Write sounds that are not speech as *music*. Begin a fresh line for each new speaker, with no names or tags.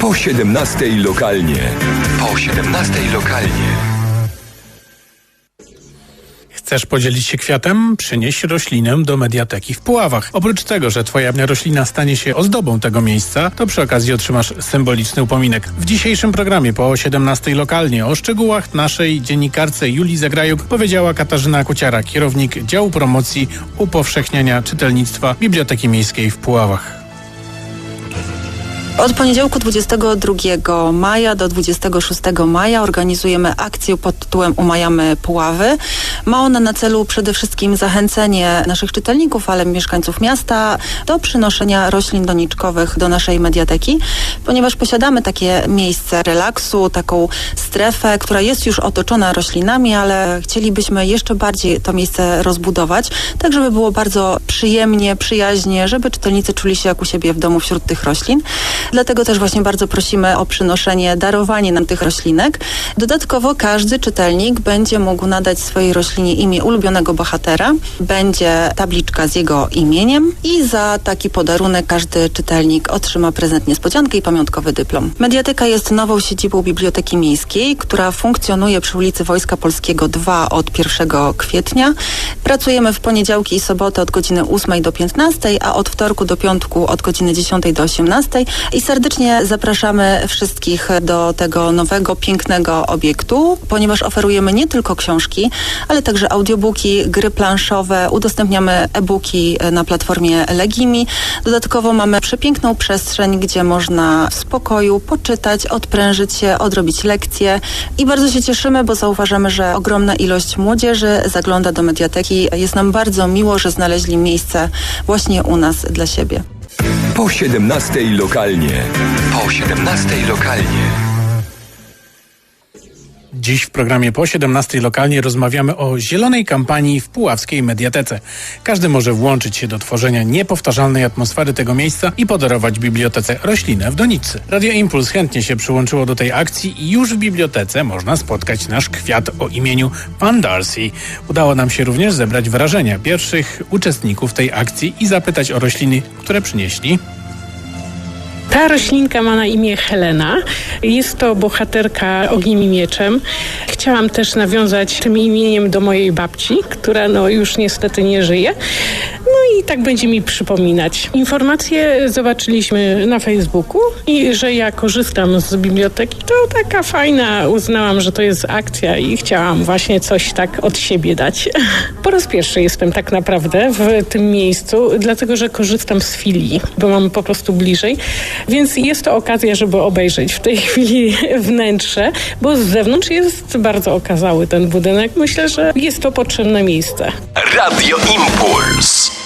Po 17 lokalnie. Po 17 lokalnie.
Chcesz podzielić się kwiatem? Przynieś roślinę do mediateki w Puławach. Oprócz tego, że twoja roślina stanie się ozdobą tego miejsca, to przy okazji otrzymasz symboliczny upominek. W dzisiejszym programie po 17 lokalnie o szczegółach naszej dziennikarce Julii Zagrajuk powiedziała Katarzyna Kuciara, kierownik działu promocji upowszechniania czytelnictwa Biblioteki Miejskiej w Puławach.
Od poniedziałku 22 maja do 26 maja organizujemy akcję pod tytułem Umajamy Puławy. Ma ona na celu przede wszystkim zachęcenie naszych czytelników, ale mieszkańców miasta do przynoszenia roślin doniczkowych do naszej mediateki, ponieważ posiadamy takie miejsce relaksu, taką strefę, która jest już otoczona roślinami, ale chcielibyśmy jeszcze bardziej to miejsce rozbudować, tak żeby było bardzo przyjemnie, przyjaźnie, żeby czytelnicy czuli się jak u siebie w domu wśród tych roślin. Dlatego też właśnie bardzo prosimy o przynoszenie, darowanie nam tych roślinek. Dodatkowo każdy czytelnik będzie mógł nadać swojej roślinie imię ulubionego bohatera. Będzie tabliczka z jego imieniem i za taki podarunek każdy czytelnik otrzyma prezent niespodziankę i pamiątkowy dyplom. Mediateka jest nową siedzibą Biblioteki Miejskiej, która funkcjonuje przy ulicy Wojska Polskiego 2 od 1 kwietnia. Pracujemy w poniedziałki i soboty od godziny 8 do 15, a od wtorku do piątku od godziny 10 do 18 i serdecznie zapraszamy wszystkich do tego nowego, pięknego obiektu, ponieważ oferujemy nie tylko książki, ale także audiobooki, gry planszowe, udostępniamy e-booki na platformie Legimi. Dodatkowo mamy przepiękną przestrzeń, gdzie można w spokoju poczytać, odprężyć się, odrobić lekcje i bardzo się cieszymy, bo zauważamy, że ogromna ilość młodzieży zagląda do mediateki. Jest nam bardzo miło, że znaleźli miejsce właśnie u nas dla siebie.
Po 17 lokalnie. Po 17 lokalnie.
Dziś w programie po 17 lokalnie rozmawiamy o zielonej kampanii w Puławskiej Mediatece. Każdy może włączyć się do tworzenia niepowtarzalnej atmosfery tego miejsca i podarować bibliotece roślinę w doniczce. Radio Impuls chętnie się przyłączyło do tej akcji i już w bibliotece można spotkać nasz kwiat o imieniu Pan Darcy. Udało nam się również zebrać wrażenia pierwszych uczestników tej akcji i zapytać o rośliny, które przynieśli.
Ta roślinka ma na imię Helena. Jest to bohaterka ogniem i mieczem. Chciałam też nawiązać tym imieniem do mojej babci, która no już niestety nie żyje. I tak będzie mi przypominać. Informacje zobaczyliśmy na Facebooku i że ja korzystam z biblioteki, to taka fajna. Uznałam, że to jest akcja i chciałam właśnie coś tak od siebie dać. *laughs* Po raz pierwszy jestem tak naprawdę w tym miejscu, dlatego że korzystam z filii, bo mam po prostu bliżej. Więc jest to okazja, żeby obejrzeć w tej *laughs* chwili wnętrze, bo z zewnątrz jest bardzo okazały ten budynek. Myślę, że jest to potrzebne miejsce.
Radio Impuls.